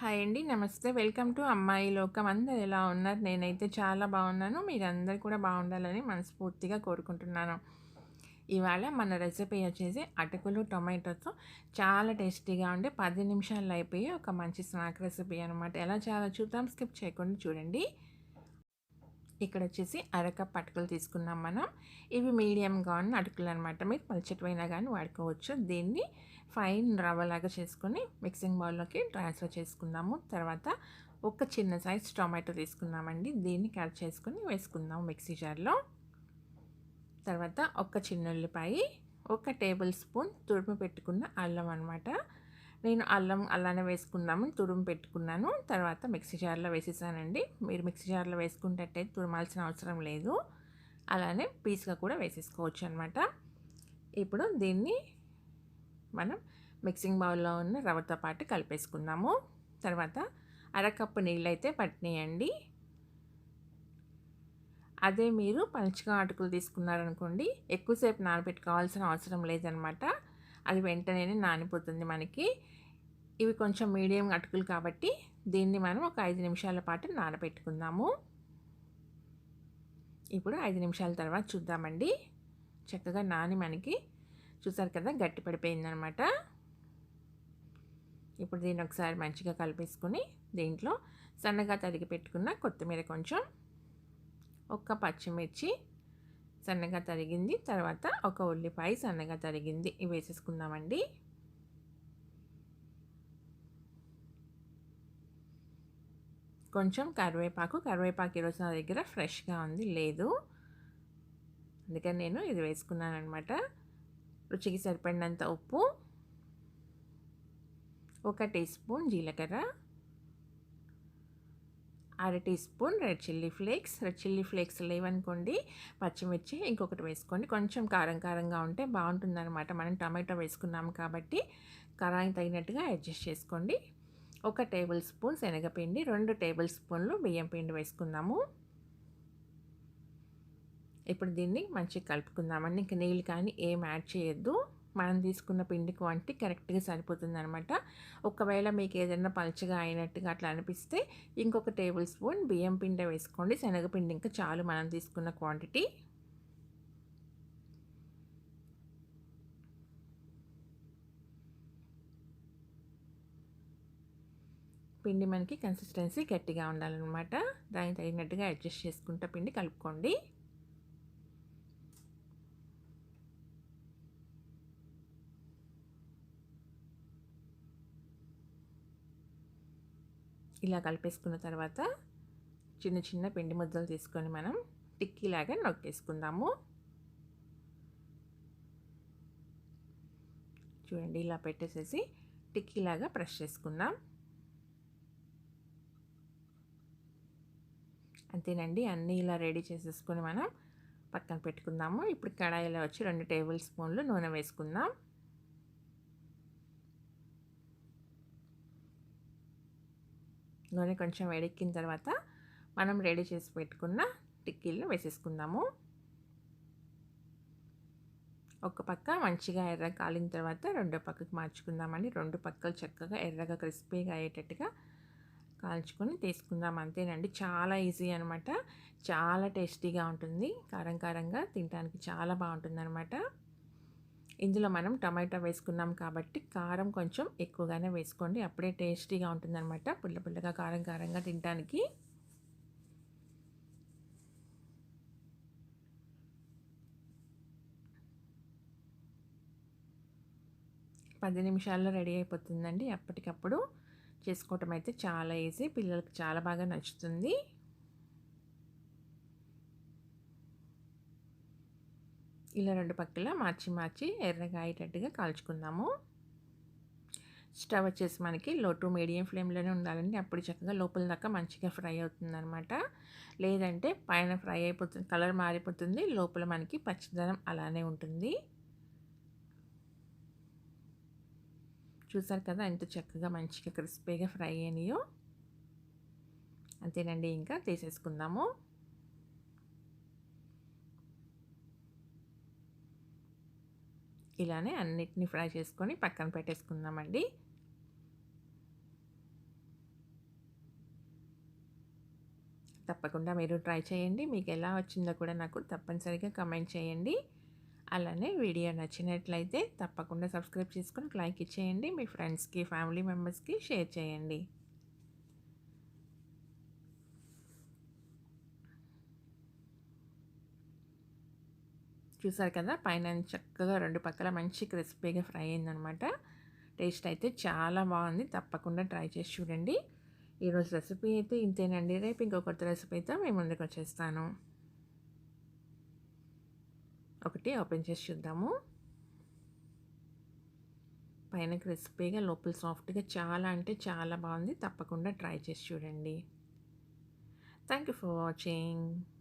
Hi అండి నమస్తే. Welcome to అమ్మాయి లోకం. అందరు ఎలా ఉన్నారు? నేనైతే చాలా బాగున్నాను. మీరందరూ కూడా బాగుండాలని మనస్ఫూర్తిగా కోరుకుంటున్నాను. ఇవాళ మన రెసిపీ వచ్చేసి అటుకులు టొమాటోతో చాలా టేస్టీగా ఉండే పది నిమిషాల్లో అయిపోయి ఒక మంచి స్నాక్ రెసిపీ అనమాట ఎలా చాలా చూద్దాం. స్కిప్ చేయకుండా చూడండి. ఇక్కడ వచ్చేసి అరకప్ అటుకులు తీసుకున్నాం మనం. ఇవి మీడియంగా ఉన్న అటుకులు అనమాట మీరు పల్చటివైనా కానీ వాడుకోవచ్చు. దీన్ని ఫైన్ రవ్వలాగా చేసుకొని మిక్సింగ్ బౌల్లోకి ట్రాన్స్ఫర్ చేసుకున్నాము తర్వాత ఒక చిన్న సైజ్ టొమాటో తీసుకున్నామండి దీన్ని కట్ చేసుకొని వేసుకుందాం మిక్సీ జార్లో. తర్వాత ఒక చిన్న ఉల్లిపాయ ఒక టేబుల్ స్పూన్ తురుము పెట్టుకున్న అల్లం అనమాట నేను అల్లం అలానే వేసుకుందాము తురుము పెట్టుకున్నాను. తర్వాత మిక్సీ జార్లో వేసేసానండి. మీరు మిక్సీ జార్లో వేసుకుంటట్టయితే తురమాల్సిన అవసరం లేదు. అలానే పీస్గా కూడా వేసేసుకోవచ్చు అనమాట ఇప్పుడు దీన్ని మనం మిక్సింగ్ బౌల్లో ఉన్న రవ్వతో పాటు కలిపేసుకుందాము. తర్వాత అరకప్పు నీళ్ళు అయితే పట్టినాయండి. అదే మీరు పలుచగా అటుకులు తీసుకున్నారనుకోండి ఎక్కువసేపు నానబెట్టుకోవాల్సిన అవసరం లేదనమాట. అది వెంటనే నానిపోతుంది మనకి. ఇవి కొంచెం మీడియం అటుకులు కాబట్టి దీన్ని మనం ఒక ఐదు నిమిషాల పాటు నానబెట్టుకుందాము. ఇప్పుడు ఐదు నిమిషాల తర్వాత చూద్దామండి. చక్కగా నాని మనకి చూసారు కదా గట్టి పడిపోయిందనమాట. ఇప్పుడు దీన్ని ఒకసారి మంచిగా కలిపేసుకొని దీంట్లో సన్నగా తరిగి పెట్టుకున్న కొత్తిమీర కొంచెం ఒక్క పచ్చిమిర్చి సన్నగా తరిగింది. తర్వాత ఒక ఉల్లిపాయ సన్నగా తరిగింది. ఇవి వేసేసుకుందామండి. కొంచెం కరివేపాకు కరివేపాకు ఈరోజు నా దగ్గర ఫ్రెష్గా ఉంది. లేదు. అందుకని నేను ఇది వేసుకున్నాను అనమాట రుచికి సరిపడినంత ఉప్పు ఒక టీ స్పూన్ జీలకర్ర అర teaspoon red chilli flakes. Red chilli flakes లేవనుకోండి పచ్చిమిర్చి ఇంకొకటి వేసుకోండి. కొంచెం కారం కారంగా ఉంటే బాగుంటుందన్నమాట. మనం టమాటో వేసుకున్నాము కాబట్టి కారానికి తగినట్టుగా అడ్జస్ట్ చేసుకోండి. ఒక టేబుల్ స్పూన్ శనగపిండి రెండు టేబుల్ స్పూన్లు బియ్యం పిండి వేసుకుందాము. ఇప్పుడు దీన్ని మంచిగా కలుపుకుందామండి. ఇంక నీళ్ళు కానీ ఏం యాడ్ చేయొద్దు. మనం తీసుకున్న పిండి క్వాంటిటీ కరెక్ట్గా సరిపోతుంది అనమాట ఒకవేళ మీకు ఏదైనా పలుచగా అయినట్టుగా అట్లా అనిపిస్తే ఇంకొక టేబుల్ స్పూన్ బియ్యం పిండి వేసుకోండి. శనగపిండి ఇంకా చాలు మనం తీసుకున్న క్వాంటిటీ. పిండి మనకి కన్సిస్టెన్సీ గట్టిగా ఉండాలన్నమాట. దానికి తగినట్టుగా అడ్జస్ట్ చేసుకుంటా పిండి కలుపుకోండి. ఇలా కలిపేసుకున్న తర్వాత చిన్న చిన్న పిండి ముద్దలు తీసుకొని మనం టిక్కీలాగా నొక్కేసుకుందాము. చూడండి ఇలా పెట్టేసేసి టిక్కీలాగా ప్రెస్ చేసుకుందాం. అంతేనండి అన్నీ ఇలా రెడీ చేసేసుకొని మనం పక్కన పెట్టుకుందాము. ఇప్పుడు కడాయిలో వచ్చి రెండు టేబుల్ స్పూన్లు నూనె వేసుకుందాం. నూనె కొంచెం వేడెక్కిన తర్వాత మనం రెడీ చేసి పెట్టుకున్న టిక్కీలను వేసేసుకుందాము. ఒక పక్క మంచిగా ఎర్ర కాలిన తర్వాత రెండో పక్కకు మార్చుకుందామండి. రెండు పక్కలు చక్కగా ఎర్రగా క్రిస్పీగా అయ్యేటట్టుగా కాల్చుకొని తీసుకుందాం. అంతేనండి. చాలా ఈజీ అనమాట చాలా టేస్టీగా ఉంటుంది. కారం కారంగా తినడానికి చాలా బాగుంటుంది అనమాట ఇందులో మనం టమాటా వేసుకున్నాం కాబట్టి కారం కొంచెం ఎక్కువగానే వేసుకోండి. అప్పుడే టేస్టీగా ఉంటుందన్నమాట. పుల్ల పుల్లగా కారం కారంగా తినడానికి పది నిమిషాల్లో రెడీ అయిపోతుందండి. అప్పటికప్పుడు చేసుకోవటం అయితే చాలా ఈజీ. పిల్లలకి చాలా బాగా నచ్చుతుంది. ఇలా రెండు పక్కల మార్చి మార్చి ఎర్రగా అయ్యేటట్టుగా కాల్చుకుందాము. స్టవ్ వచ్చేసి మనకి లో టు మీడియం ఫ్లేమ్లోనే ఉండాలండి. అప్పుడు చక్కగా లోపల దాకా మంచిగా ఫ్రై అవుతుందన్నమాట. లేదంటే పైన ఫ్రై అయిపోతుంది కలర్ మారిపోతుంది లోపల మనకి పచ్చదనం అలానే ఉంటుంది. చూసారు కదా ఎంత చక్కగా మంచిగా క్రిస్పీగా ఫ్రై అయినాయో. అంతేనండి ఇంకా తీసేసుకుందాము. ఇలానే అన్నిటిని ఫ్రై చేసుకొని పక్కన పెట్టేసుకుందామండి. తప్పకుండా మీరు ట్రై చేయండి. మీకు ఎలా వచ్చిందో కూడా నాకు తప్పనిసరిగా కమెంట్ చేయండి. అలానే వీడియో నచ్చినట్లయితే తప్పకుండా సబ్స్క్రైబ్ చేసుకుని లైక్ ఇచ్చేయండి. మీ ఫ్రెండ్స్కి ఫ్యామిలీ మెంబర్స్కి షేర్ చేయండి. చూసారు కదా పైన చక్కగా రెండు పక్కల మంచి క్రిస్పీగా ఫ్రై అయిందనమాట. టేస్ట్ అయితే చాలా బాగుంది. తప్పకుండా ట్రై చేసి చూడండి. ఈరోజు రెసిపీ అయితే ఇంతేనండి. రేపు ఇంకో కొత్త రెసిపీతో మేము ముందుకు వచ్చేస్తాను. ఒకటి ఓపెన్ చేసి చూద్దాము. పైన క్రిస్పీగా లోపల సాఫ్ట్గా చాలా అంటే చాలా బాగుంది. తప్పకుండా ట్రై చేసి చూడండి. Thank you for watching.